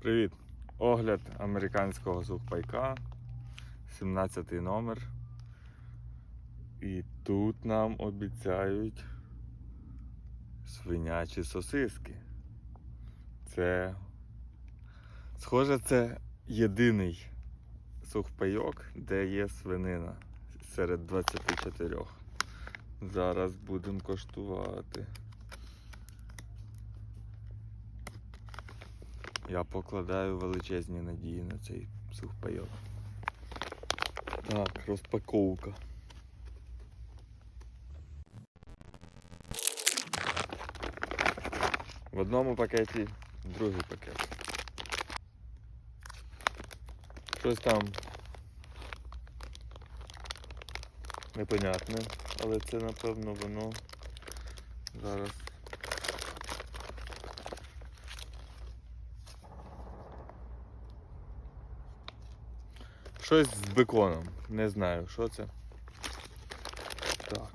Привіт! Огляд американського сухпайка, 17 номер. І тут нам обіцяють свинячі сосиски. Це, схоже, це єдиний сухпайок, де є свинина серед 24. Зараз будемо коштувати. Я покладаю величезні надії на цей сухпайок. Так, розпаковка. В одному пакеті другий пакет. Щось там непонятне, але це напевно воно зараз Щось з беконом. Не знаю, що це. Так.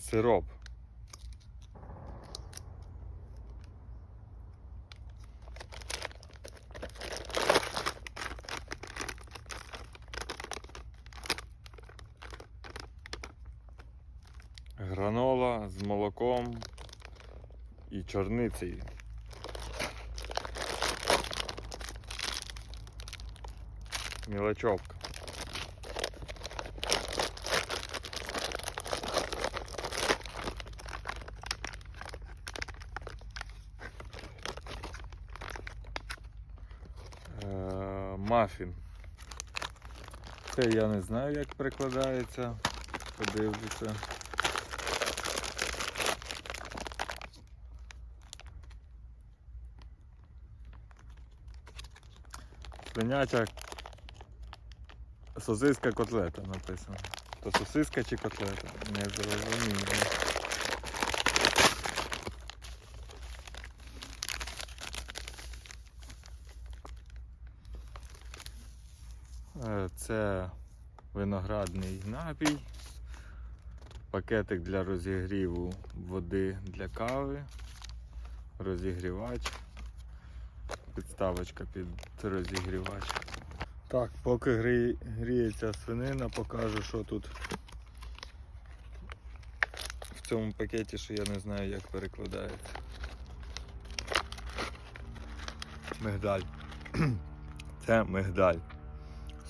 Сироп. Гранола з молоком і чорницею. Мелочевка. Е, Мафін. Це я не знаю, як перекладається. Подивлюся. Свиняча Сосиска котлета написано. То сосиска чи котлета? Не зрозуміло. Е, Це виноградний напій, пакетик для розігріву води для кави, розігрівач, підставочка під розігрівач. Так, поки грі... гріється свинина, покажу, що тут в цьому пакеті, що я не знаю, як перекладається. Мигдаль. Це мигдаль.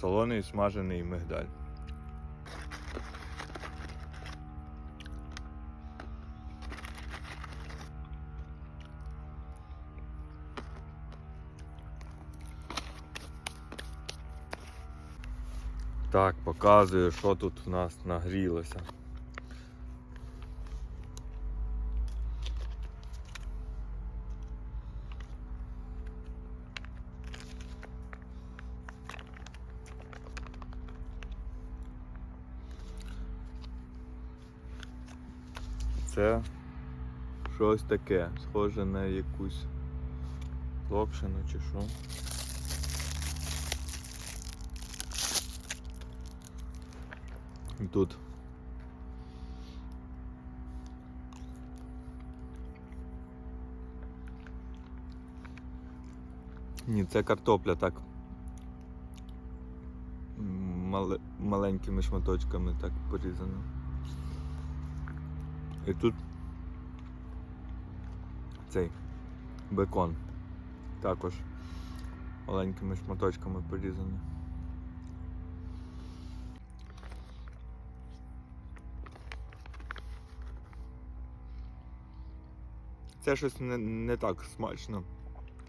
Солоний смажений мигдаль. Так, показую, що тут в нас нагрілося. Це щось таке, схоже на якусь локшину чи що. Тут. Ні, це картопля так. Мале, маленькими шматочками так порізано. І тут цей бекон. Також маленькими шматочками порізаний. Це щось не, не так смачно,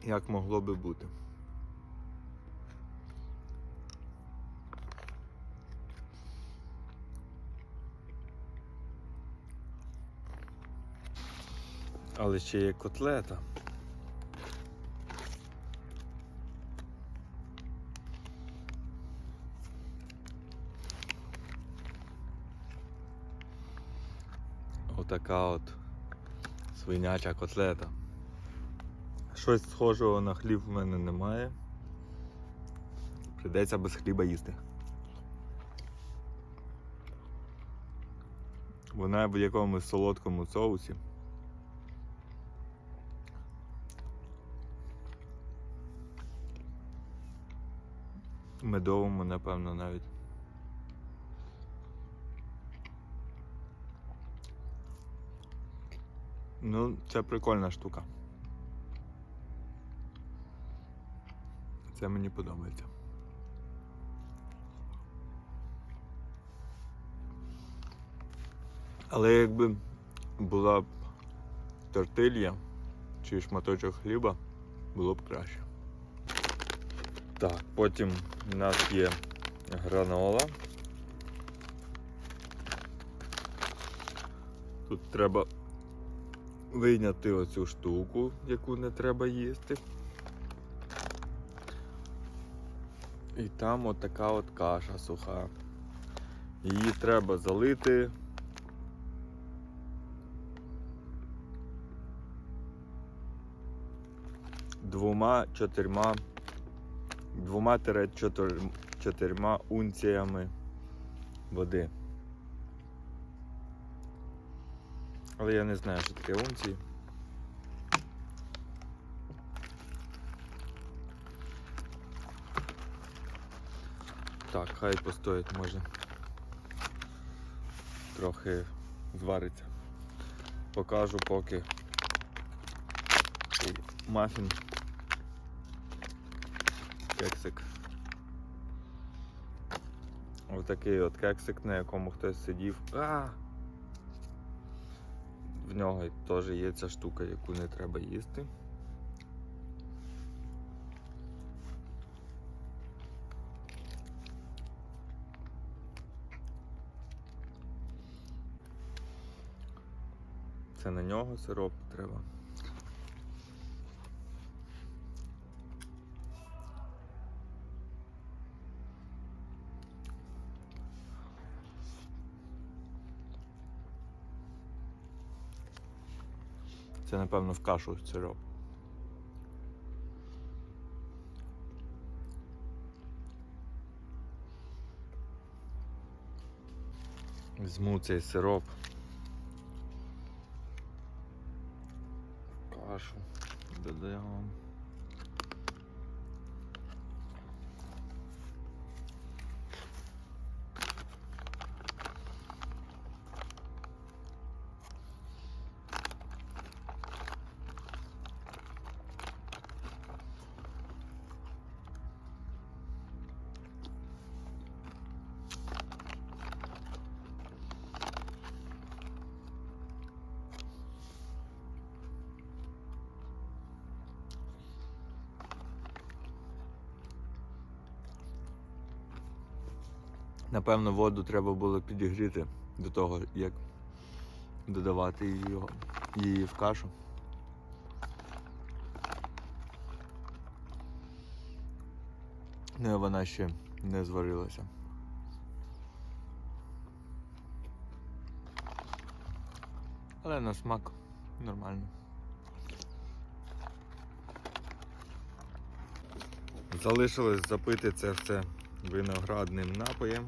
як могло би бути. Але ще є котлета. Отака от свиняча котлета. Щось схожого на хліб в мене немає. Придеться без хліба їсти. Вона в якомусь солодкому соусі. Медовому, напевно, навіть. Ну, це прикольна штука. Це мені подобається. Але якби була б тортилья чи шматочок хліба, було б краще. Так, потім у нас є гранола. Тут треба вийняти оцю штуку, яку не треба їсти. І там от така от каша суха. Її треба залити. Двома чотирма двома-чотирма унціями води. Але я не знаю, що таке унції. Так, хай постоїть, може. Трохи звариться. Покажу поки мафін. Кексик. Отакий от кексик, на якому хтось сидів. А! В нього теж є ця штука, яку не треба їсти. Це на нього сироп треба. Це, напевно, в кашу сироп. Візьму цей сироп. в Кашу. Додаємо. Напевно, воду треба було підігріти до того, як додавати її, її в кашу. Ну, вона ще не зварилася. Але на смак нормально. Залишилось запити це все виноградним напоєм.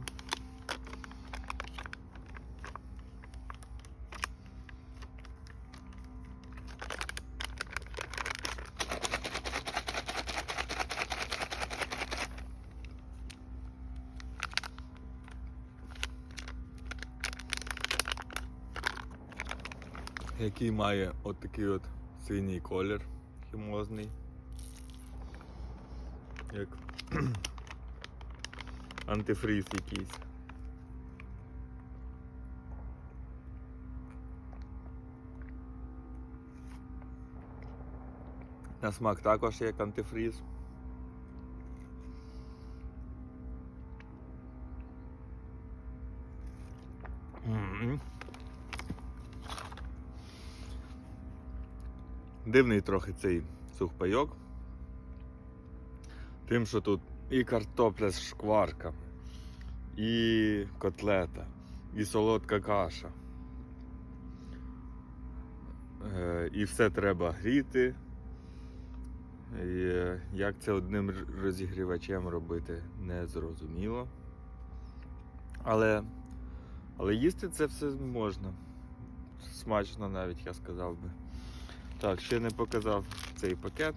Який має от такий от синій колір хімозний. Як антифриз якийсь. На смак також як антифриз. Дивний трохи цей сухпайок. Тим, що тут і картопля з шкварка, і котлета, і солодка каша. Е, І все треба гріти. І е, як це одним розігрівачем робити, не зрозуміло. Але, але їсти це все можна. Смачно навіть, я сказав би. Так, ще не показав цей пакет.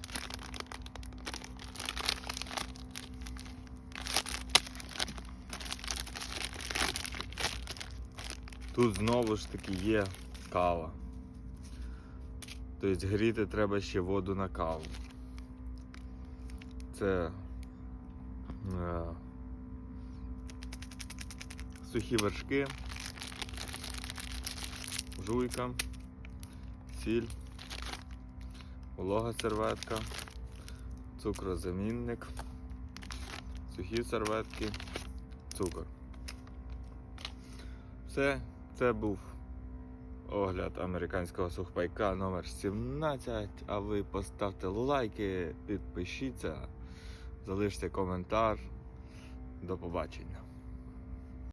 Тут знову ж таки є кава. Тобто гріти треба ще воду на каву. Це е, сухі вершки, жуйка, сіль волога серветка, цукрозамінник, сухі серветки, цукор. Все, це був огляд американського сухпайка номер 17. А ви поставте лайки, підпишіться, залиште коментар. До побачення.